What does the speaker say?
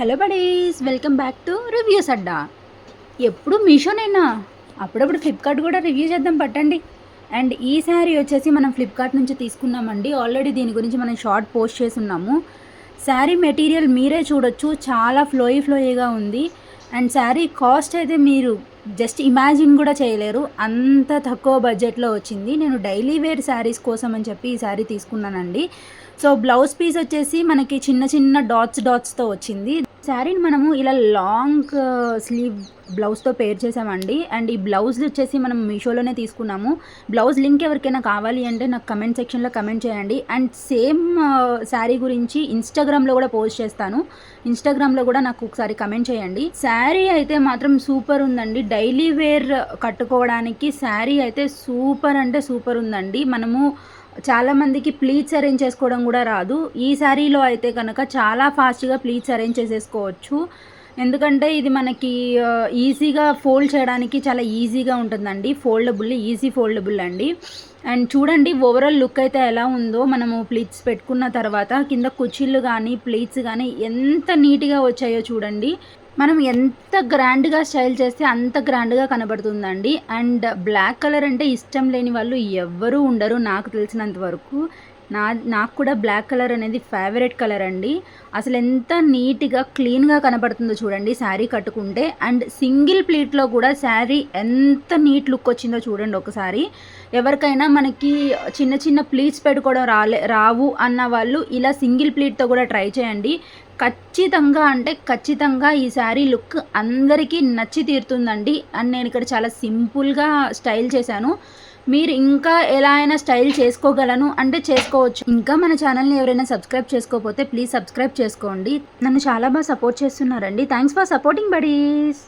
Hello buddies welcome back to reviews Adda. ఎప్పుడు మీషోనేనా? అప్పుడప్పుడు ఫ్లిప్కార్ట్ కూడా రివ్యూ చేద్దాం పట్టండి. అండ్ ఈ శారీ వచ్చేసి మనం ఫ్లిప్కార్ట్ నుంచి తీసుకున్నామండి. ఆల్రెడీ దీని గురించి మనం షార్ట్ పోస్ట్ చేసి ఉన్నాము శారీ మెటీరియల్ మీరే చూడొచ్చు. చాలా ఫ్లోయి ఫ్లోయిగా ఉంది. అండ్ శారీ కాస్ట్ అయితే మీరు జస్ట్ ఇమాజిన్ కూడా చేయలేరు. అంత తక్కువ బడ్జెట్లో వచ్చింది. నేను డైలీ వేర్ శారీస్ కోసం అని చెప్పి ఈ శారీ తీసుకున్నానండి. సో బ్లౌజ్ పీస్ వచ్చేసి మనకి చిన్న చిన్న డాట్స్ డాట్స్తో వచ్చింది. శారీని మనము ఇలా లాంగ్ స్లీవ్ బ్లౌజ్తో పేర్ చేసామండి. అండ్ ఈ బ్లౌజ్ వచ్చేసి మనం మీషోలోనే తీసుకున్నాము. బ్లౌజ్ లింక్ ఎవరికైనా కావాలి అంటే నాకు కమెంట్ సెక్షన్లో కమెంట్ చేయండి. అండ్ సేమ్ శారీ గురించి ఇన్స్టాగ్రామ్లో కూడా పోస్ట్ చేస్తాను. ఇన్స్టాగ్రామ్లో కూడా నాకు ఒకసారి కమెంట్ చేయండి. శారీ అయితే మాత్రం సూపర్ ఉందండి. డైలీ వేర్ కట్టుకోవడానికి శారీ అయితే సూపర్ అంటే సూపర్ ఉందండి. మనము చాలామందికి ప్లీట్స్ అరేంజ్ చేసుకోవడం కూడా రాదు. ఈ శారీలో అయితే కనుక చాలా ఫాస్ట్గా ప్లీట్స్ అరేంజ్ చేసేసుకోవచ్చు. ఎందుకంటే ఇది మనకి ఈజీగా ఫోల్డ్ చేయడానికి చాలా ఈజీగా ఉంటుందండి. ఫోల్డబుల్ ఈజీ ఫోల్డబుల్ అండి. అండ్ చూడండి ఓవరాల్ లుక్ అయితే ఎలా ఉందో మనము ప్లీట్స్ పెట్టుకున్న తర్వాత కింద కుచ్చిళ్ళు కానీ ప్లీట్స్ కానీ ఎంత నీట్గా వచ్చాయో చూడండి. మనం ఎంత గ్రాండ్గా స్టైల్ చేస్తే అంత గ్రాండ్గా కనబడుతుందండి. అండ్ బ్లాక్ కలర్ అంటే ఇష్టం లేని వాళ్ళు ఎవ్వరూ ఉండరు. నాకు తెలిసినంత వరకు నా నాకు కూడా బ్లాక్ కలర్ అనేది ఫేవరెట్ కలర్ అండి. అసలు ఎంత నీట్గా క్లీన్గా కనబడుతుందో చూడండి శారీ కట్టుకుంటే. అండ్ సింగిల్ ప్లీట్లో కూడా శారీ ఎంత నీట్ లుక్ వచ్చిందో చూడండి ఒకసారి. ఎవరికైనా మనకి చిన్న చిన్న ప్లీట్స్ పెట్టుకోవడం రాలే రావు అన్న వాళ్ళు ఇలా సింగిల్ ప్లీట్తో కూడా ట్రై చేయండి. ఖచ్చితంగా అంటే ఖచ్చితంగా ఈ శారీ లుక్ అందరికీ నచ్చి తీరుతుందండి. అండ్ నేను ఇక్కడ చాలా సింపుల్గా స్టైల్ చేశాను. మీరు ఇంకా ఎలా అయినా స్టైల్ చేసుకోగలను అంటే చేసుకోవచ్చు. ఇంకా మన ఛానల్ని ఎవరైనా సబ్స్క్రైబ్ చేసుకోకపోతే ప్లీజ్ సబ్స్క్రైబ్ చేసుకోండి. నన్ను చాలా బాగా సపోర్ట్ చేస్తున్నారండి. Thanks for supporting buddies.